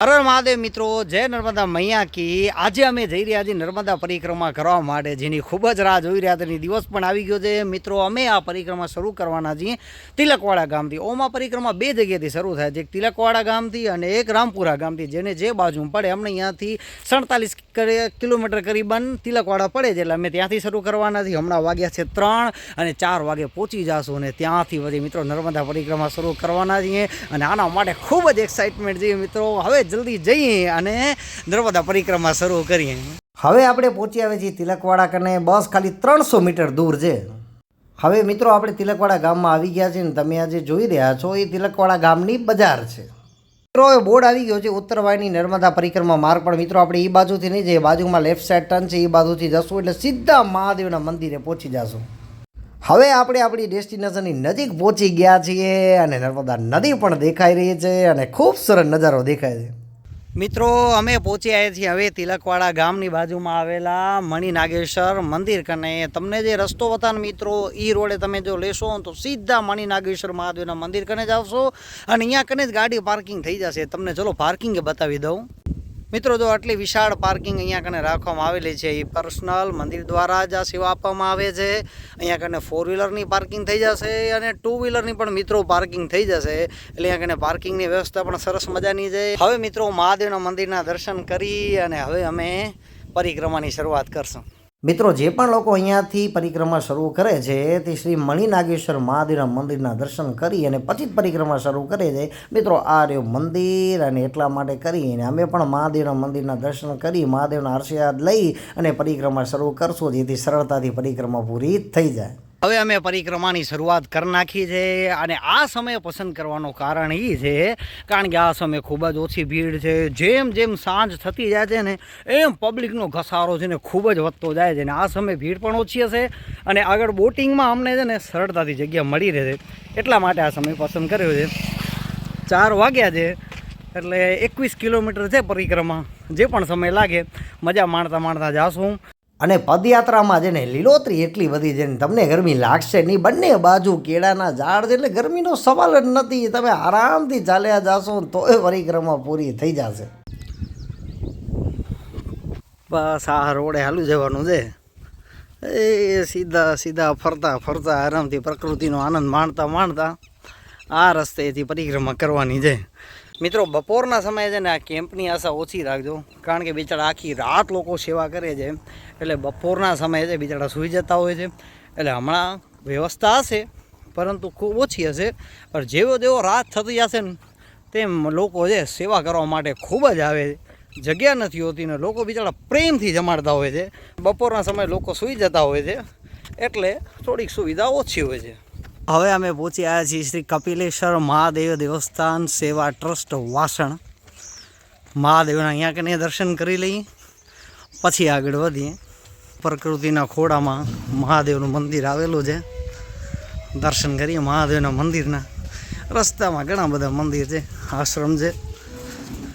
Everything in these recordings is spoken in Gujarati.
હર મહાદેવ મિત્રો, જય નર્મદા મૈયા કી આજે અમે જઈ રહ્યા છીએ નર્મદા પરિક્રમા કરવા માટે, જેની ખૂબ જ રાહ જોઈ રહ્યા તેની દિવસ પણ આવી ગયો છે. મિત્રો, અમે આ પરિક્રમા શરૂ કરવાના છીએ તિલકવાડા ગામથી. ઓમ પરિક્રમા બે જગ્યાએથી શરૂ થાય છે. એક તિલકવાડા ગામથી અને એક રામપુરા ગામથી, જેને જે બાજુ પડે, અમને અહીંયાથી સડતાલીસ કિલોમીટર કરીબન તિલકવાડા પડે છે. એટલે અમે ત્યાંથી શરૂ કરવાના છીએ. હમણાં વાગ્યા છે ત્રણ અને ચાર વાગે પહોંચી જશું અને ત્યાંથી પછી મિત્રો નર્મદા પરિક્રમા શરૂ કરવાના છીએ. અને આના માટે ખૂબ જ એક્સાઇટમેન્ટ છે મિત્રો. હવે જલ્દી જઈએ અને નર્મદા પરિક્રમા શરૂ કરીએ. હવે આપણે પહોંચી આવે છીએ તિલકવાડા કને બસ ખાલી ત્રણસો મીટર દૂર છે. હવે મિત્રો આપણે તિલકવાડા ગામમાં આવી ગયા છીએ ને તમે આજે જોઈ રહ્યા છો એ તિલકવાડા ગામની બજાર છે. મિત્રો એ બોર્ડ આવી ગયો છે ઉત્તરવાયની નર્મદા પરિક્રમા માર્ગ પણ મિત્રો, આપણે એ બાજુથી નહીં જઈએ, બાજુમાં લેફ્ટ સાઈડ ટર્ન છે એ બાજુથી જશું એટલે સીધા મહાદેવના મંદિરે પહોંચી જશું. હવે આપણે આપણી ડેસ્ટિનેશનની નજીક પહોંચી ગયા છીએ અને નર્મદા નદી પણ દેખાઈ રહી છે અને ખૂબ સરસ નજારો દેખાય છે. મિત્રો, અમે પહોંચી આવ્યા છીએ હવે તિલકવાડા ગામની બાજુમાં આવેલા મણિ નાગેશ્વર મંદિર કને. તમને જે રસ્તો બતાવે મિત્રો એ રોડે તમે જો લેશો તો સીધા મણિ નાગેશ્વર મહાદેવના મંદિર કને જ આવશો. અને અહીંયા કને જ ગાડી પાર્કિંગ થઈ જશે. તમને ચલો પાર્કિંગ બતાવી દઉં. મિત્રો, જો આટલી વિશાળ પાર્કિંગ અહીંયા કને રાખવામાં આવેલી છે એ પર્સનલ મંદિર દ્વારા જ આ સેવા આપવામાં આવે છે. અહીંયા કને ફોર વ્હીલરની પાર્કિંગ થઈ જશે અને ટુ વ્હીલરની પણ મિત્રો પાર્કિંગ થઈ જશે. એટલે અહીંયા કને પાર્કિંગની વ્યવસ્થા પણ સરસ મજાની છે. હવે મિત્રો, મહાદેવના મંદિરના દર્શન કરી અને હવે અમે પરિક્રમાની શરૂઆત કરશું. મિત્રો, જે પણ લોકો અહીંયાથી પરિક્રમા શરૂ કરે છે, તે શ્રી મણિનાગેશ્વર મહાદેવના મંદિરના દર્શન કરી અને પછી જ પરિક્રમા શરૂ કરે છે. મિત્રો, આ રહ્યું મંદિર અને એટલા માટે કરીને અમે પણ મહાદેવના મંદિરના દર્શન કરી, મહાદેવના આશીર્વાદ લઈ અને પરિક્રમા શરૂ કરશું, જેથી સરળતાથી પરિક્રમા પૂરી થઈ જાય. હવે અમે પરિક્રમાની શરૂઆત કરી નાખી છે અને આ સમય પસંદ કરવાનું કારણ એ છે કારણ કે આ સમયે ખૂબ જ ઓછી ભીડ છે. જેમ જેમ સાંજ થતી જાય છે ને એમ પબ્લિકનો ઘસારો છે ને ખૂબ જ વધતો જાય છે ને આ સમયે ભીડ પણ ઓછી હશે અને આગળ બોટિંગમાં અમને છે ને સરળતાથી જગ્યા મળી રહે છે. એટલા માટે આ સમય પસંદ કર્યો છે. ચાર વાગ્યા છે એટલે એકવીસ કિલોમીટર છે પરિક્રમા. જે પણ સમય લાગે, મજા માણતા માણતા જાશું. અને પદયાત્રામાં જેને લીલોતરી એટલી બધી છે ને તમને ગરમી લાગશે નહીં, બંને બાજુ કેળાના ઝાડ છે એટલે ગરમીનો સવાલ જ નથી. તમે આરામથી ચાલ્યા જાશો તોય પરિક્રમા પૂરી થઈ જશે. બસ આ રોડે હાલું જવાનું છે. એ સીધા સીધા ફરતા ફરતા આરામથી પ્રકૃતિનો આનંદ માણતા માણતા આ રસ્તેથી પરિક્રમા કરવાની છે. મિત્રો, બપોરના સમયે છે ને આ કેમ્પની આશા ઓછી રાખજો, કારણ કે બિચારા આખી રાત લોકો સેવા કરે છે. એટલે બપોરના સમયે છે બિચારા સૂઈ જતા હોય છે. એટલે હમણાં વ્યવસ્થા હશે, પરંતુ ખૂબ ઓછી હશે. પણ જેવો જેવો રાત થતી જશે ને, તેમ લોકો છે સેવા કરવા માટે ખૂબ જ આવે છે. જગ્યા નથી હોતી ને લોકો બિચારા પ્રેમથી જમાડતા હોય છે. બપોરના સમયે લોકો સૂઈ જતા હોય છે. એટલે થોડીક સુવિધા ઓછી હોય છે. હવે અમે પહોંચી આવ્યા છીએ શ્રી કપિલેશ્વર મહાદેવ દેવસ્થાન સેવા ટ્રસ્ટ વાસણ. મહાદેવના અહીંયા કને દર્શન કરી લઈએ. પછી આગળ વધીએ. પ્રકૃતિના ખોડામાં મહાદેવનું મંદિર આવેલું છે. દર્શન કરીએ મહાદેવના મંદિરના. રસ્તામાં ઘણા બધા મંદિર છે, આશ્રમ છે.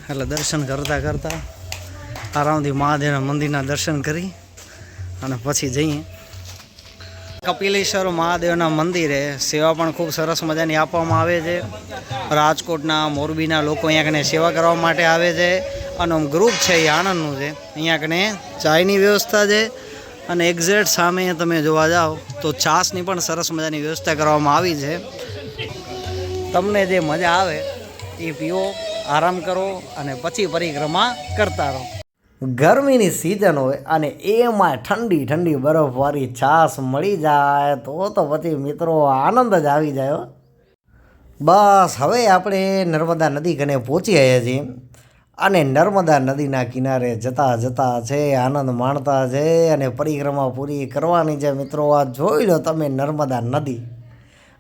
એટલે દર્શન કરતાં કરતાં આરામથી મહાદેવના મંદિરના દર્શન કરી અને પછી જઈએ. કપિલેશ્વર મહાદેવના મંદિરે સેવા પણ ખૂબ સરસ મજાની આપવામાં આવે છે. રાજકોટના, મોરબીના લોકો અહીંયા કને સેવા કરવા માટે આવે છે. અને ગ્રુપ છે એ આણંદનું છે. અહીંયા કને ચાયની વ્યવસ્થા છે. અને એક્ઝેક્ટ સામે તમે જોવા જાઓ તો છાસની પણ સરસ મજાની વ્યવસ્થા કરવામાં આવી છે. તમને જે મજા આવે એ પીઓ આરામ કરો અને પછી પરિક્રમા કરતા રહો. ગરમીની સિઝન હોય અને એમાં ઠંડી ઠંડી બરફવાળી છાશ મળી જાય, તો તો પછી મિત્રો આનંદ જ આવી જાય બસ, હવે આપણે નર્મદા નદી કને પહોંચી આવ્યા છીએ અને નર્મદા નદીના કિનારે જતા જતા છે, આનંદ માણતા છે અને પરિક્રમા પૂરી કરવાની છે. મિત્રો, આ જોઈ લો તમે નર્મદા નદી.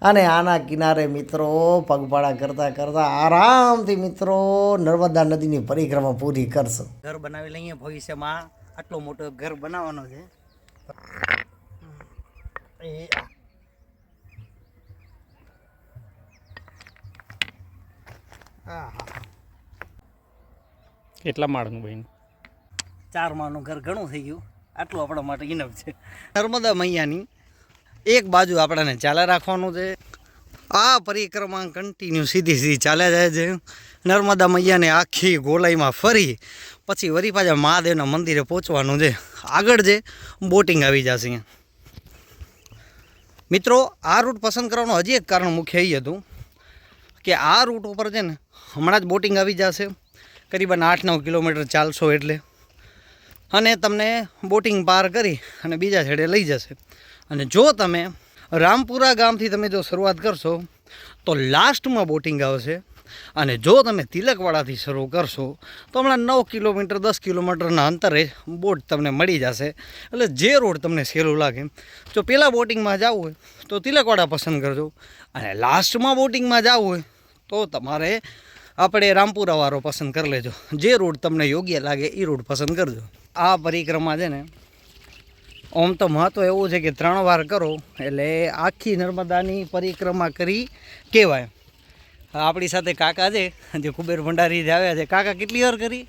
અને આના કિનારે મિત્રો પગપાળા કરતા કરતા આરામથી મિત્રો નર્મદા નદીની પરિક્રમા પૂરી કરશો. ઘર બનાવી લઈએ ભવિષ્યમાં આટલો મોટો ઘર બનાવવાનો છે. કેટલા માળનું બહેન? ચાર માળનું ઘર ઘણું થઈ ગયું. આટલું આપણા માટે ઇનફ છે. નર્મદા મૈયાની એક બાજુ આપણાને ચાલે રાખવાનું છે. આ પરિક્રમા કન્ટિન્યુ સીધી સીધી ચાલ્યા જાય છે. નર્મદા મૈયાને આખી ગોલાઈમાં ફરી, પછી વરી પાછા મહાદેવના મંદિરે પહોંચવાનું છે. આગળ જે બોટિંગ આવી જશે મિત્રો, આ રૂટ પસંદ કરવાનું હજી એક કારણ મુખ્ય એ હતું કે આ રૂટ ઉપર છે ને હમણાં જ બોટિંગ આવી જશે. કરીબન આઠ નવ કિલોમીટર ચાલશો એટલે. અને તમને બોટિંગ પાર કરી અને બીજા છેડે લઈ જશે. અને જો તમે રામપુરા ગામથી તમે જો શરૂઆત કરશો, તો લાસ્ટમાં બોટિંગ આવશે. અને જો તમે તિલકવાડાથી શરૂ કરશો, તો હમણાં નવ કિલોમીટર, દસ કિલોમીટરના અંતરે બોટ તમને મળી જશે. એટલે જે રોડ તમને સહેલું લાગે. જો પહેલાં બોટિંગમાં જવું હોય, તો તિલકવાડા પસંદ કરજો. અને લાસ્ટમાં બોટિંગમાં જવું હોય, તો તમારે આપણે રામપુરાવાળો પસંદ કરી લેજો. જે રોડ તમને યોગ્ય લાગે એ રોડ પસંદ કરજો. આ પરિક્રમા છે ને આમ તો મહત્ત્વ એવું છે કે ત્રણ વાર કરો એટલે આખી નર્મદાની પરિક્રમા કરી કહેવાય. આપણી સાથે કાકા છે જે કુબેર ભંડારી જે આવ્યા છે કાકા કેટલી વાર કરી?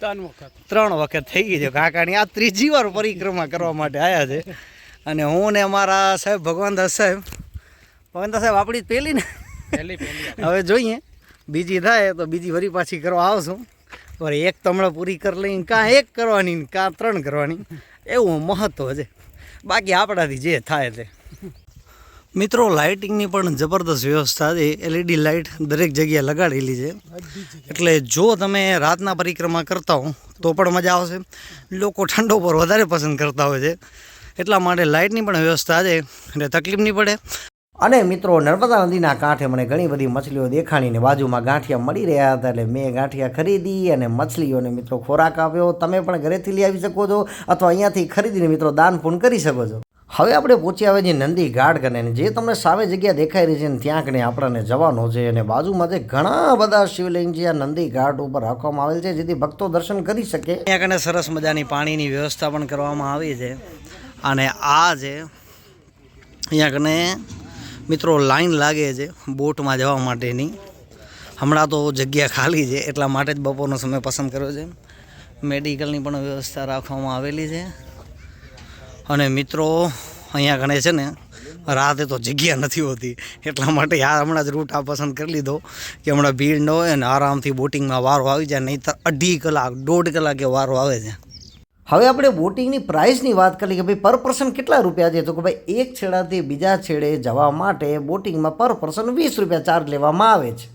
ત્રણ વખત. ત્રણ વખત થઈ ગઈ છે. કાકાની આ ત્રીજી વાર પરિક્રમા કરવા માટે આવ્યા છે. અને હું ને અમારા સાહેબ ભગવાનદાસ સાહેબ ભગવાનદાસ સાહેબ આપણી જ પહેલી ને? હવે જોઈએ. બીજી થાય તો બીજી વરી પાછી કરવા આવશું. પર એક તમળો પૂરી કરી લઈને કાં એક કરવાની કાં ત્રણ કરવાની. એવું મહત્ત્વ છે. બાકી આપણાથી જે થાય તે. મિત્રો, લાઇટિંગની પણ જબરદસ્ત વ્યવસ્થા છે એલઈડી લાઇટ દરેક જગ્યાએ લગાડેલી છે. એટલે જો તમે રાતના પરિક્રમા કરતા હો, તો પણ મજા આવશે. લોકો ઠંડો પર વધારે પસંદ કરતા હોય છે. એટલા માટે લાઇટની પણ વ્યવસ્થા છે. એટલે તકલીફ નહીં પડે. અને મિત્રો, નર્મદા નદીના કાંઠે મને ઘણી બધી મછલીઓ દેખાણીને બાજુમાં ગાંઠિયા મળી રહ્યા હતા એટલે મેં ગાંઠિયા ખરીદી અને મછલીઓને મિત્રો ખોરાક આપ્યો. તમે પણ ઘરેથી લઈ આવી શકો છો અથવા અહીંયાથી ખરીદીને મિત્રો દાન પૂન કરી શકો છો. હવે આપણે પહોંચ્યા આવે છે નંદી ઘાટ કને જે તમને સામે જગ્યા દેખાઈ રહી છે ને ત્યાં કને આપણને જવાનો છે અને બાજુમાં જે ઘણા બધા શિવલિંગ છે આ નંદી ઘાટ ઉપર રાખવામાં આવેલ છે જેથી ભક્તો દર્શન કરી શકે. ત્યાં કને સરસ મજાની પાણીની વ્યવસ્થા પણ કરવામાં આવી છે. અને આ છે અહીંયા કને મિત્રો, લાઈન લાગે છે બોટમાં જવા માટેની. હમણાં તો જગ્યા ખાલી છે, એટલા માટે જ બપોરનો સમય પસંદ કર્યો છે. મેડિકલની પણ વ્યવસ્થા રાખવામાં આવેલી છે. અને મિત્રો, અહીંયા ગણે છે ને, રાતે તો જગ્યા નથી હોતી, એટલા માટે આ હમણાં જ રૂટ આ પસંદ કરી લીધો કે હમણાં ભીડ ન હોય અને આરામથી બોટિંગમાં વારો આવી જાય નહીં તો અઢી કલાક, દોઢ કલાકે વારો આવે છે. હવે આપણે બોટિંગની પ્રાઇસની વાત કરીએ કે ભાઈ પર પર્સન કેટલા રૂપિયા છે? તો કે ભાઈ એક છેડાથી બીજા છેડે જવા માટે બોટિંગમાં પર પર્સન વીસ રૂપિયા ચાર્જ લેવામાં આવે છે.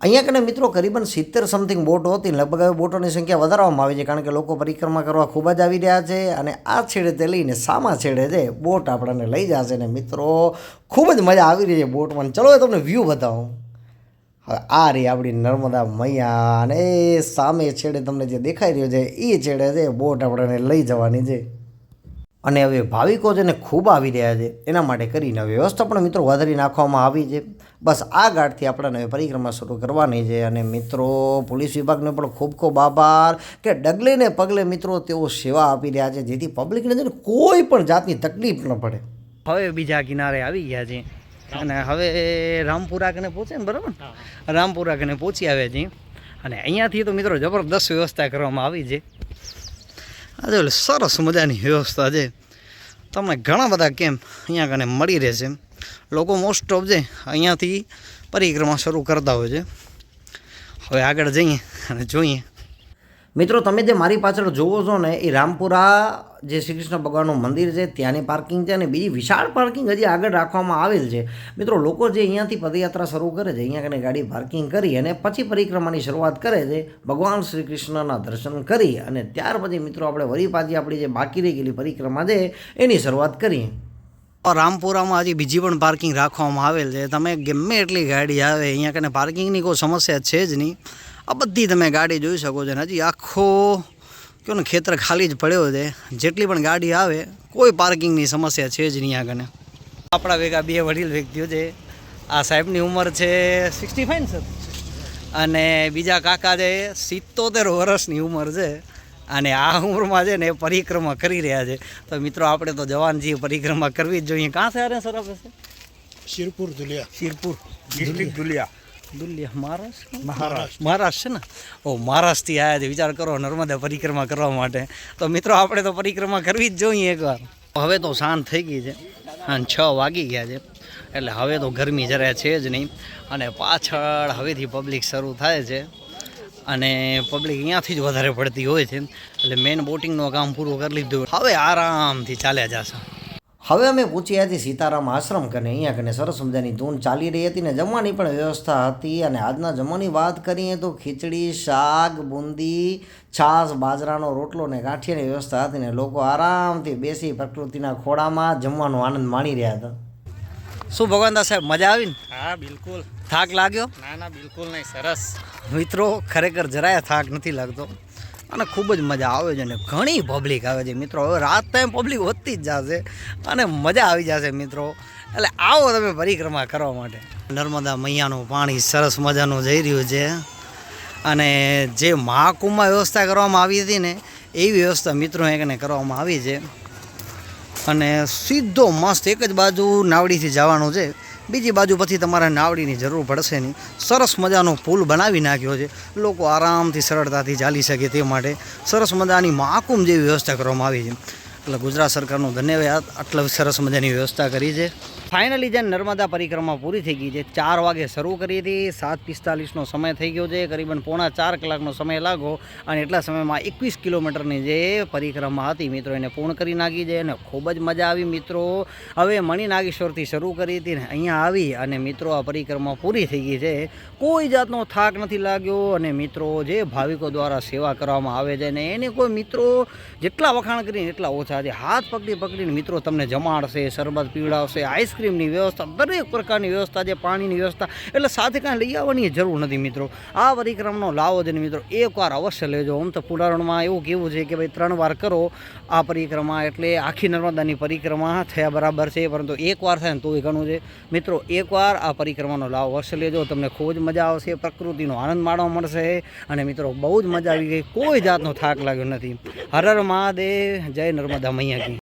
અહીંયા કને મિત્રો કરીબન સિત્તેર સમથિંગ બોટો હતી લગભગ હવે બોટોની સંખ્યા વધારવામાં આવી છે કારણ કે લોકો પરિક્રમા કરવા ખૂબ જ આવી રહ્યા છે અને આ છેડે તે લઈને સામા છેડે છે બોટ આપણને લઈ જશે ને મિત્રો, ખૂબ જ મજા આવી રહી છે બોટમાં ચલો તમને વ્યૂ બતાવું. હવે આ રહી આપણી નર્મદા મૈયા અને એ સામે છેડે તમને જે દેખાઈ રહ્યો છે એ છેડે છે, બોટ આપણને લઈ જવાની છે. અને હવે ભાવિકો છે ને ખૂબ આવી રહ્યા છે, એના માટે કરીને વ્યવસ્થા પણ મિત્રો વધારી નાખવામાં આવી છે. બસ આ ગાઢથી આપણને હવે પરિક્રમા શરૂ કરવાની છે અને મિત્રો, પોલીસ વિભાગનો પણ ખૂબ ખૂબ આભાર કે ડગલે ને પગલે મિત્રો તેઓ સેવા આપી રહ્યા છે, જેથી પબ્લિકને છે ને કોઈ પણ જાતની તકલીફ ન પડે. હવે બીજા કિનારે આવી ગયા છે. અને હવે રામપુરા કને પહોંચે ને બરાબર? રામપુરા કને પહોંચી આવે છે અને અહીંયાથી તો મિત્રો જબરદસ્ત વ્યવસ્થા કરવામાં આવી છે. આજે એટલે સરસ મજાની વ્યવસ્થા છે. તમને ઘણા બધા કેમ્પ અહીંયા કને મળી રહેશે લોકો મોસ્ટ ઓફ છે અહીંયાથી પરિક્રમા શરૂ કરતા હોય છે. હવે આગળ જઈએ અને જોઈએ. મિત્રો, તમે જે મારી પાછળ જુઓ છો ને, એ રામપુરા જે શ્રી કૃષ્ણ ભગવાનનું મંદિર છે, ત્યાંની પાર્કિંગ છે અને બીજી વિશાળ પાર્કિંગ હજી આગળ રાખવામાં આવેલ છે. મિત્રો, લોકો જે અહીંયાથી પદયાત્રા શરૂ કરે છે, અહીંયા કને ગાડી પાર્કિંગ કરી અને પછી પરિક્રમાની શરૂઆત કરે છે, ભગવાન શ્રી કૃષ્ણના દર્શન કરી અને ત્યાર પછી મિત્રો, આપણે વળી પાછી આપણી જે બાકી રહી ગયેલી પરિક્રમા છે, એની શરૂઆત કરીએ. રામપુરામાં હજી બીજી પણ પાર્કિંગ રાખવામાં આવેલ છે. તમે ગમે એટલી ગાડી આવે, અહીંયા કને પાર્કિંગની કોઈ સમસ્યા છે જ નહીં. આ બધી તમે ગાડી જોઈ શકો છો ને હજી આખો કહો ને ખેતર ખાલી જ પડ્યો છે. જેટલી પણ ગાડી આવે કોઈ પાર્કિંગની સમસ્યા છે જ નહીં આગળ આપણા ભેગા બે વડીલ વ્યક્તિઓ છે. આ સાહેબની ઉંમર છે સિક્સટી ફાઇવ સર. અને બીજા કાકા છે સિત્તોતેર વર્ષની ઉંમર છે. અને આ ઉંમરમાં છે ને એ પરિક્રમા કરી રહ્યા છે. તો મિત્રો આપણે તો જવાન છીએ પરિક્રમા કરવી જ જોઈએ. કાં છે અરે સર આપણે શિરપુર ધુલિયા. શિરપુર ડિસ્ટ્રિક્ટ ધુલિયા. દુલિયા મહારાષ્ટ્ર મહારાષ્ટ્ર મહારાષ્ટ્ર છે ને? ઓ મહારાષ્ટ્રથી આવ્યા છે. વિચાર કરો નર્મદા પરિક્રમા કરવા માટે. તો મિત્રો આપણે તો પરિક્રમા કરવી જ જોઈએ એકવાર. હવે તો શાંત થઈ ગઈ છે. અને છ વાગી ગયા છે. એટલે હવે તો ગરમી જરા છે જ નહીં. અને પાછળ હવેથી પબ્લિક શરૂ થાય છે. અને પબ્લિક અહીંયાથી જ વધારે પડતી હોય છે. એટલે મેઇન બોટિંગનું કામ પૂરું કરી લીધું. હવે આરામથી ચાલ્યા જશે. હવે અમે પૂછ્યા હતી સીતારામ આશ્રમ કને અહીંયા કને સરસ મજાની ધૂન ચાલી રહી હતી ને જમવાની પણ વ્યવસ્થા હતી અને આજના જમવાની વાત કરીએ તો ખીચડી શાક બુંદી છાશ બાજરાનો રોટલો ને ગાંઠિયાની વ્યવસ્થા હતી ને લોકો આરામથી બેસી પ્રકૃતિના ખોળામાં જમવાનો આનંદ માણી રહ્યા હતા. શું ભગવાનદાસ સાહેબ મજા આવી ને હા બિલકુલ. થાક લાગ્યો? ના ના બિલકુલ નહીં સરસ. મિત્રો ખરેખર જરાય થાક નથી લાગતો. અને ખૂબ જ મજા આવે છે અને ઘણી પબ્લિક આવે છે મિત્રો. હવે રાત ટાઈમ પબ્લિક વધતી જ જશે અને મજા આવી જશે મિત્રો. એટલે આવો તમે પરિક્રમા કરવા માટે. નર્મદા મૈયાનું પાણી સરસ મજાનું જઈ રહ્યું છે. અને જે મહાકુંભમાં વ્યવસ્થા કરવામાં આવી હતી ને, એવી વ્યવસ્થા મિત્રો એકને કરવામાં આવી છે. અને સીધો મસ્ત એક જ બાજુ નાવડીથી જવાનું છે. બીજી બાજુ પછી તમારે નાવડીની જરૂર પડશે નહીં. સરસ મજાનો પુલ બનાવી નાખ્યો છે. લોકો આરામથી સરળતાથી ચાલી શકે તે માટે સરસ મજાની મહાકુંભ જેવી વ્યવસ્થા કરવામાં આવી છે. એટલે ગુજરાત સરકારનો ધન્યવાદ. આટલા સરસ મજાની વ્યવસ્થા કરી છે. ફાઇનલી જે નર્મદા પરિક્રમા પૂરી થઈ ગઈ છે, ચાર વાગે શરૂ કરી હતી. સાત પિસ્તાલીસનો સમય થઈ ગયો છે. કરીબન પોણા ચાર કલાકનો સમય લાગો અને એટલા સમયમાં એકવીસ કિલોમીટરની જે પરિક્રમા હતી, મિત્રો, એને પૂર્ણ કરી નાખી છે અને ખૂબ જ મજા આવી, મિત્રો. હવે મણિનાગેશ્વરથી શરૂ કરી હતી ને અહીંયા આવી અને મિત્રો, આ પરિક્રમા પૂરી થઈ ગઈ છે. કોઈ જાતનો થાક નથી લાગ્યો અને મિત્રો, જે ભાવિકો દ્વારા સેવા કરવામાં આવે છે ને એને કોઈ મિત્રો જેટલા વખાણ કરીને એટલા ઓછા છે. હાથ પકડી પકડીને મિત્રો તમને જમાડશે, શરબત પીવડાવશે આઈસ્ક્રીમની વ્યવસ્થા, દરેક પ્રકારની વ્યવસ્થા છે, પાણીની વ્યવસ્થા. એટલે સાથે કાંઈ લઈ આવવાની જરૂર નથી મિત્રો. આ પરિક્રમાનો લાવો છે મિત્રો. એકવાર અવશ્ય લેજો. આમ તો પુરાણમાં એવું કેવું છે કે ભાઈ ત્રણ વાર કરો આ પરિક્રમા એટલે આખી નર્મદાની પરિક્રમા થયા બરાબર છે. પરંતુ એકવાર થાય ને તોય ઘણું છે. મિત્રો, એકવાર આ પરિક્રમાનો લાવો. અવશ્ય લેજો. તમને ખૂબ જ મજા આવશે. પ્રકૃતિનો આનંદ માણવા મળશે. અને મિત્રો, બહુ જ મજા આવી ગઈ. કોઈ જાતનો થાક લાગ્યો નથી. હર હર મહાદેવ. જય નર્મદા મૈયા